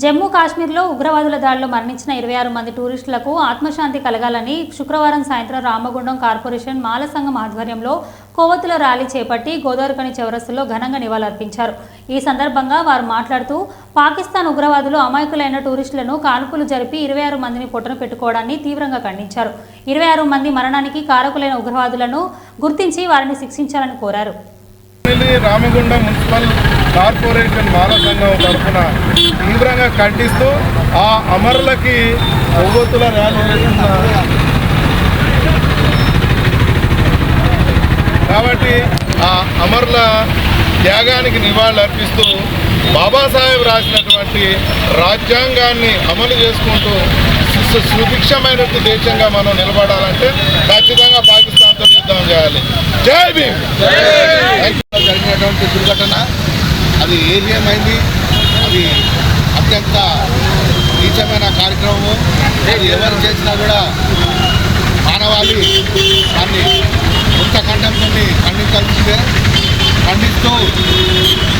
జమ్మూ కాశ్మీర్లో ఉగ్రవాదుల దాడిలో మరణించిన ఇరవై ఆరు మంది టూరిస్టులకు ఆత్మశాంతి కలగాలని శుక్రవారం సాయంత్రం రామగుండం కార్పొరేషన్ మాల సంఘం ఆధ్వర్యంలో కోవతుల ర్యాలీ చేపట్టి గోదావరికని చౌరస్తులో ఘనంగా నివాళులర్పించారు. ఈ సందర్భంగా వారు మాట్లాడుతూ పాకిస్తాన్ ఉగ్రవాదులు అమాయకులైన టూరిస్టులను కాల్పులు జరిపి ఇరవై ఆరు మందిని పొట్టన పెట్టుకోవడాన్ని తీవ్రంగా ఖండించారు. ఇరవై ఆరు మంది మరణానికి కారకులైన ఉగ్రవాదులను గుర్తించి వారిని శిక్షించాలని కోరారు. రామగుండ మున్సిపల్ కార్పొరేషన్ బాల సంఘం తరఫున తీవ్రంగా ఖండిస్తూ ఆ అమరులకి ఒవ్వొత్తుల ర్యాలీ కాబట్టి ఆ అమరుల త్యాగానికి నివాళులు అర్పిస్తూ బాబాసాహెబ్ రాసినటువంటి రాజ్యాంగాన్ని అమలు చేసుకుంటూ సు- సుభిక్షమైనటువంటి దేశంగా మనం నిలబడాలంటే ఖచ్చితంగా పాకిస్తాన్తో యుద్ధం చేయాలి. జై భీమ్! జరిగినటువంటి దుర్ఘటన అది ఏమైంది అది అత్యంత నీచమైన కార్యక్రమము. ఎవరు చేసినా కూడా మానవాళి దాన్ని కొత్త ఖండంతో ఖండించాల్సిందే. ఖండిస్తూ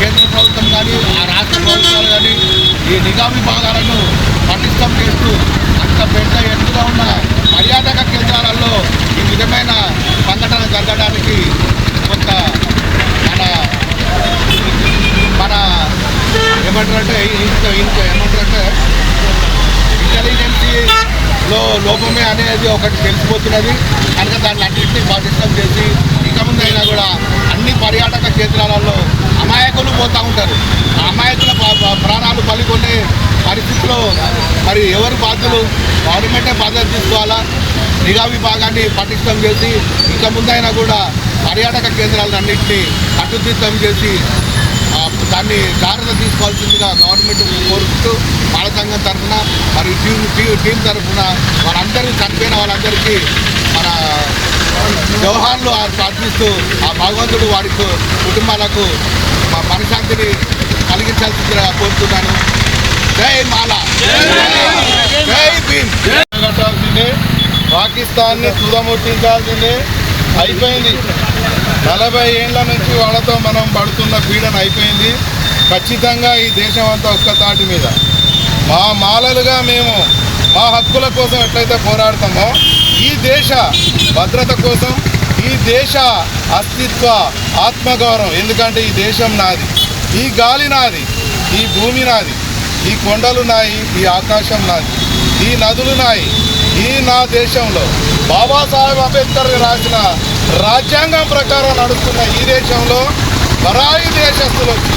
కేంద్ర ప్రభుత్వం కానీ ఆ రాష్ట్ర ప్రభుత్వాలు కానీ ఈ నిఘా విభాగాలను పటిష్టం చేస్తూ అంత పెద్ద ఎత్తుగా ఉన్న పర్యాటక కేంద్రాలలో ఈ విధమైన సంఘటన జరగడానికి కొంత మన మన ఏమంటారంటే ఇంకా ఇంకా ఏమంటారంటే లో లోపమే అనేది ఒకటి తెలిసిపోతున్నది. కనుక దాన్ని అన్నింటినీ బాధ్యతం చేసి ఇక ముందైనా కూడా అన్ని పర్యాటక కేంద్రాలలో అమాయకులు పోతూ ఉంటారు. అమాయకుల పా- ప్రాణాలు బలికొనే పరిస్థితిలో మరి ఎవరు బాధ్యులు? గవర్నమెంటే బాధ్యత తీసుకోవాలా? నిఘా విభాగాన్ని పటిష్టం చేసి ఇక ముందైనా కూడా పర్యాటక కేంద్రాలన్నింటినీ కట్టుదిట్టం చేసి దాన్ని జాగ్రత్త తీసుకోవాల్సిందిగా గవర్నమెంట్ కోరుకుంటూ బాల సంఘం టీం టీం టీం తరఫున వాళ్ళందరూ చనిపోయిన వాళ్ళందరికీ మన వ్యవహారాలు ప్రార్థిస్తూ ఆ భగవంతుడు వారి కుటుంబాలకు మా మనశాంతిని కలిగించాల్సి కోరుతున్నాను. జై మాల. జై భీమ్. కట్టాల్సిందే పాకిస్తాన్ని తుదముట్టించాల్సిందే. అయిపోయింది. నలభై ఏళ్ళ నుంచి వాళ్ళతో మనం పడుతున్న పీడన అయిపోయింది. ఖచ్చితంగా ఈ దేశం అంతా ఒక్క తాటి మీద. మా మాలలుగా మేము మా హక్కుల కోసం ఎట్లయితే పోరాడతామో ఈ దేశ భద్రత కోసం ఈ దేశ అస్తిత్వ ఆత్మగౌరవం ఎందుకంటే ఈ దేశం నాది ఈ గాలి నాది ఈ భూమి నాది ఈ కొండలు నాయి ఈ ఆకాశం నాది ఈ నదులు నాయి ఈ నా దేశంలో బాబాసాహెబ్ అంబేద్కర్ రాసిన రాజ్యాంగం ప్రకారం నడుస్తున్న ఈ దేశంలో పరాయి దేశస్తులు వచ్చి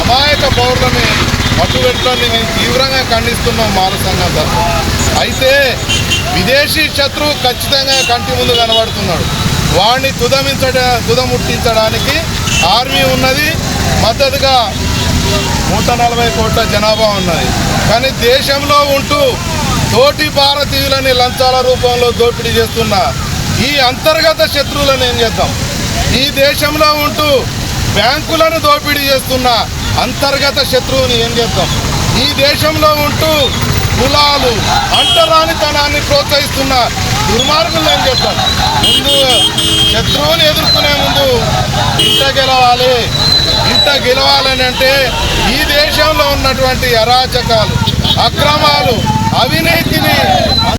అమాయక పౌరులని మట్టుబెట్టడాన్ని మేము తీవ్రంగా ఖండిస్తున్నాం మాల సంఘం తరఫున. అయితే విదేశీ శత్రువు ఖచ్చితంగా కంటి ముందు కనబడుతున్నాడు. వాడిని తుదమించడ తుదముట్టించడానికి ఆర్మీ ఉన్నది మద్దతుగా నూట నలభై కోట్ల జనాభా ఉన్నది. కానీ దేశంలో ఉంటూ తోటి భారతీయులని లంచాల రూపంలో దోపిడీ చేస్తున్న ఈ అంతర్గత శత్రువులను ఏం చేద్దాం? ఈ దేశంలో ఉంటూ బ్యాంకులను దోపిడీ చేస్తున్న అంతర్గత శత్రువుని ఏం చేద్దాం? ఈ దేశంలో ఉంటూ కులాలు అంటరానితనాన్ని ప్రోత్సహిస్తున్న దుర్మార్గులు ఏం చేద్దాం? ముందు శత్రువుని ఎదుర్కొనే ముందు ఇంట గెలవాలి. ఇంట గెలవాలని అంటే ఈ దేశంలో ఉన్నటువంటి అరాచకాలు అక్రమాలు అవినీతిని